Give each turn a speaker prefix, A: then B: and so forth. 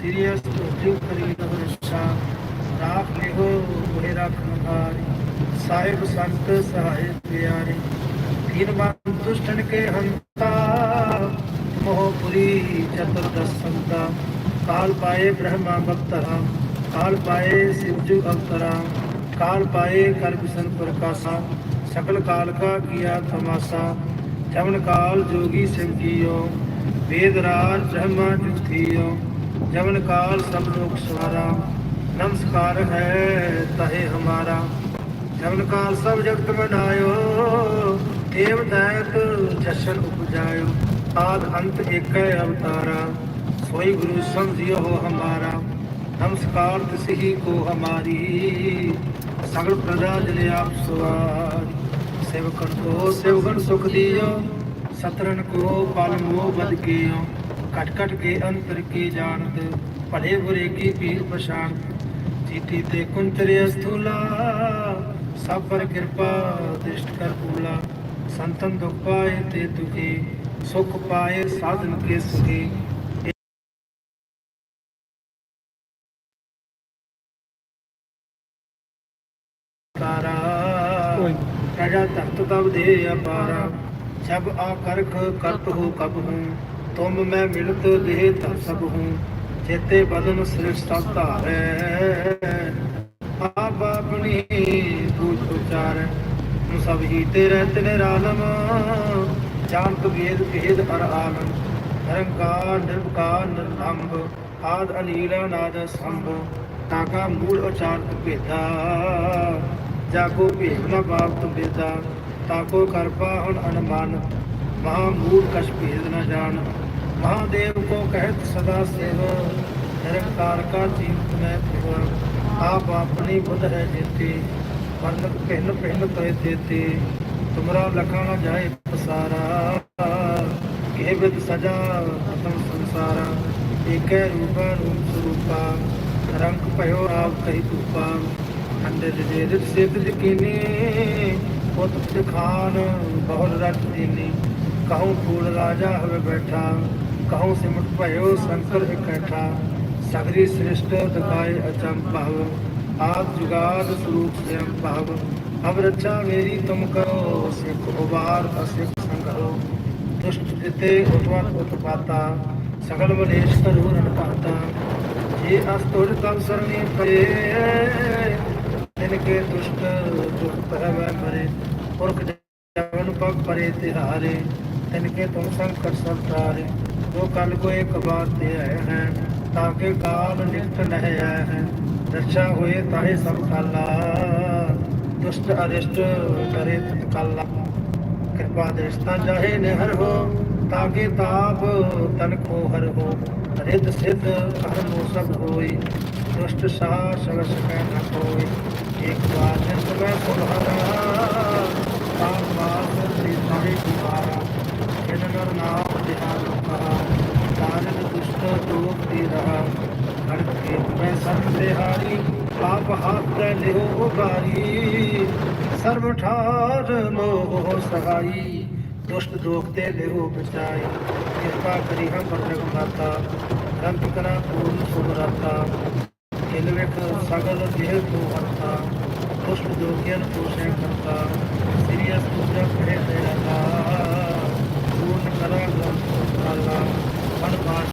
A: Serious ਜੋ ਕਰੀ ਰਸਾ ਰਾਖ ਲਿਹੋ ਉਹ ਰੱਖਣ ਹਾਰੀ। ਸਾਹਿਬ ਸੰਤ ਸਹਾਇ ਪਿਆਰੇ, ਦੀਨ ਦੁਸ਼ਟਨ ਕੇ ਹੰਤਾ ਮੋਹਪੁਰੀ ਚਤੁਰ ਕਾਲ ਪਾਏ ਬ੍ਰਹਮਾ ਬਖਤਰਾ, ਕਾਲ ਪਾਏ ਸਿਵਜੂ ਅਵਤਰਾ। ਕਾਲ ਪਾਏ ਕਰ ਬਿਸ਼ਨ ਪ੍ਰਕਾਸ਼ਾ, ਸਕਲ ਕਾਲ ਕਾ ਕੀਆ ਤਮਾਸਾ। ਜਵਨ ਕਾਲ ਜੋਗੀ ਸਿਵ ਕੀਓ, ਵੇਦ ਰਾਜ ਬ੍ਰਹਮਾ ਜੁਥੀਓ ਜਵਨ ਕਾਲ ਸਭ ਲੋਕ ਸਵਾਰਾ, ਨਮਸਕਾਰ ਹੈ ਤਹੇ ਹਮਾਰਾ। ਜਵਨ ਕਾਲ ਸਭ ਜਗਤ ਮਨਾਇਓ ਦੇਵ ਦਾਇਤ ਜਸ਼ਨ ਉਪਜਾਇਓ, ਆਦ ਅੰਤ ਏਕੈ ਅਵਤਾਰਾ, ਸੋਈ ਗੁਰੂ ਸਮਝਿਓ ਹਮਾਰਾ। ਨਮਸਕਾਰ ਤਿਸਹੀ ਕੋ ਹਮਾਰੀ, ਸਗਲ ਪ੍ਰਜਾ ਜਲੇ ਆਪ ਸਵਾਰੀ ਸੇਵਕਨ ਕੋ ਸੇਵਗਨ ਸੁਖ ਦਿਓ ਸਤਰਨ ਕੋ ਪਲ ਮੋਹ ਬਦ ਕੀਓ। ਕਟ ਕਟ ਕੇ ਅੰਤਰ ਕੀ ਜਾਣਤ ਭਲੇ ਬੁਰੇ ਕੀ ਪੀਰ ਪਛਾਣਤ। ਜੀਤੀ ਤੇ ਕੁੰਤਰਿ ਅਸਥੂਲਾ ਸਭ ਪਰ ਕਿਰਪਾ ਦ੍ਰਿਸ਼ਟ ਕਰ ਪੂਲਾ ਸੰਤਨ ਦੁਖ ਪਾਏ ਤੇ ਦੁਖੀ ਸੁਖ ਪਾਏ ਸਾਧਨ ਕੇ ਸੁਖੀ। ਤਾਰਾ ਧਰਤ ਤਬ ਦੇ ਅਪਾਰਾ। ਜਬ ਆ ਕਰਖ ਕਰਤ ਹੋ ਕਬ ਹੂੰ। ਤੁਮ ਮੈਂ ਮਿਲਤ ਦੇਹ ਧਰ ਸਭ ਹੂੰ, ਚੇਤੇ ਬਦਨ ਸ੍ਰਿਸ਼ਟ ਸਭ ਧਾਰੈ। ਆਪ ਆਪਣੀ ਬੂਝ ਉਚਾਰੈ, ਤੂੰ ਸਭ ਹੀ ਤੇਰੇ ਤਿਨੇ ਰਾਲਮ। ਜਾਣਤ ਵੇਦ ਭੇਦ ਹਰ ਆਲਮ, ਨਿਰੰਕਾਰ, ਨਿਰਵਕਾਰ, ਨਿਰਲੰਭ, ਆਦ ਅਨੀਲਾ ਨਾਦ ਸੰਭ ਤਾਕਾ ਮੂਲ ਉਚਾਰਤ ਭੇਦਾ। ਜਾਗੋ ਭੇਦ ਨਾ ਬਾਪ ਤੁਮ ਬੇਦਾ ਤਾਕੋ ਕਰਪਾ ਹੁਣ ਅਨਮਾਨ, ਮਹਾ ਮੂਲ ਕਛ ਭੇਦ ਨ ਜਾਣ। ਮਹਾਦੇਵ ਕੋ ਕਹਿਤ ਸਦਾ ਸੇਵ, ਨਿਰੰਕਾਰ ਕਾ ਜੀਵਤ ਮੈਂ ਪ੍ਰਭ ਆਪ ਆਪਣੀ ਬੁੱਧ ਹੈ ਜੀਤੀ ਵਰਨਕ ਪਹਿਨ ਪਹਿਨ ਤੈ ਦੇਤੇ। ਤੁਮਰਾ ਲਖਾ ਨ ਜਾਏ ਪਸਾਰਾ, ਇਹ ਵਿਦ ਸਜਾ ਖਤਮ ਸੰਸਾਰਾ। ਏਕੈ ਰੂਪਾ ਰੂਪ ਸਰੂਪਾ, ਰੰਗ ਭਇਓ ਆਪ ਕਹੀ ਤੂਪਾ ਅੰਡੇ ਦੇ ਦੇ ਸਿੱਧ ਜਕੀਨੀ ਪੁੱਤ ਦਿਖਾਨ ਬਹੁਲ ਰਤ ਦੀਨੀ। ਕਹੂੰ ਫੂਲ ਰਾਜਾ ਹੋਵੇ ਬੈਠਾ। ਕਹੂੰ ਸਿਮਟ ਭਇਓ ਸੰਕਰ ਇਕੱਠਾ ਸਗਰੀ ਸ੍ਰਿਸ਼ਟ ਦਿਖਾਏ ਅਚੰਭਵ ਆਪ ਜੁਗਾਦ ਸਰੂਪ ਸਯੰ ਭਾਵ, ਅਬ ਰੱਛਾ ਮੇਰੀ ਤੁਮ ਕਰੋ, ਸਿੱਖ ਉਬਾਰ ਅਸਿੱਖ ਸੰਗਰੋ ਦੁਸ਼ਟ ਜਿਤੇ ਉਤਵਤ ਉਤਪਾਤਾ, ਸਗਲ ਮਲੇਸ਼ ਕਰੂਰ ਅਨਪਾਤਾ ਜੇ ਅਸ ਤੁਰ ਤਬ ਸਰਣੀ ਪਰੇ ਤਿਨ ਕੇ ਦੁਸ਼ਟ ਦੁਖ ਪਹਿਵੈ ਮਰੇ। ਪੁਰਖ ਜਵਨ ਪਗ ਪਰੇ ਤਿਹਾਰੇ, ਤਿਨ ਕੇ ਤੁਮ ਸੰਕਟ ਸਭ ਟਾਰੇ ਜੋ ਕਲ ਕੋ ਇੱਕ ਬਾਤ ਤੇ ਆਏ ਹੈ, ਤਾਂ ਕਿ ਕਾਲ ਨਿਕਟ ਨਹਿ ਆਏ ਹੈ। ਰੱਛਾ ਹੋਏ ਤਾਹੇ ਸਭ ਕਾਲਾ, ਦੁਸ਼ਟ ਅਰਿਸ਼ਟ ਕਰੇ ਤਤਕਾਲਾ। ਕਿਰਪਾ ਦ੍ਰਿਸ਼ਟਾ ਜਾਹੇ ਨਿਹਰ ਹੋ ਤਾਕੇ ਤਾਪ ਤਨ ਕੋ ਹਰ ਹੋ। ਰਿੱਧ ਸਿੱਧ ਕਰਮੋ ਸਭ ਹੋਈ, ਦੁਸ਼ਟ ਸਾਹ ਸਭ ਸਕੈ ਨ ਕੋਈ। ਇੱਕ ਵਾਰ ਜਿਸ ਮੈਂ ਸੁਭਾਰਾ ਤਾਪ ਮਾਸ ਸ੍ਰੀ ਸਾਰੇ ਕੁਮਾਰਾ ਜਿਨ ਨਰ ਨਾਮ ਦਿਹਾਨ ਕਹਾ ਕਾਰਨ ਦੁਸ਼ਟ ਦੋਖ ਦੀ ਰਹਾ ਖੜਕ ਕੇ ਮੈਂ ਸਭ ਤਿਹਾਰੀ ਆਪ ਹੱਥ ਲਿਓ ਉਬਾਰੀ ਸਰਬ ਠਾਰ ਮੋਹ ਸਹਾਈ, ਦੁਸ਼ਟ ਦੋਖ ਤੇ ਲਿਓ ਬਚਾਈ। ਕਿਰਪਾ ਕਰੀ ਹਮ ਬਰਜਗ ਮਾਤਾ ਰੰਗ ਕਰਾ ਪੂਰਨ ਸੁਭਰਾਤਾ ਕਿਲ ਵੇਖ ਸਗਲ ਦੇਹ ਤੋਂ ਹੱਥਾ ਦੁਸ਼ਟ ਦੋਖੀਆਂ ਪੋਸ਼ੈ ਕਰਤਾ। ਸ੍ਰੀ ਅਸਤੁਜਾ ਕਹੇ ਤੇਰਾ ਪੂਰਨ ਕਰਾ ਗ੍ਰੰਥ ਕਾਲਾ ਮਨ ਪਾਠ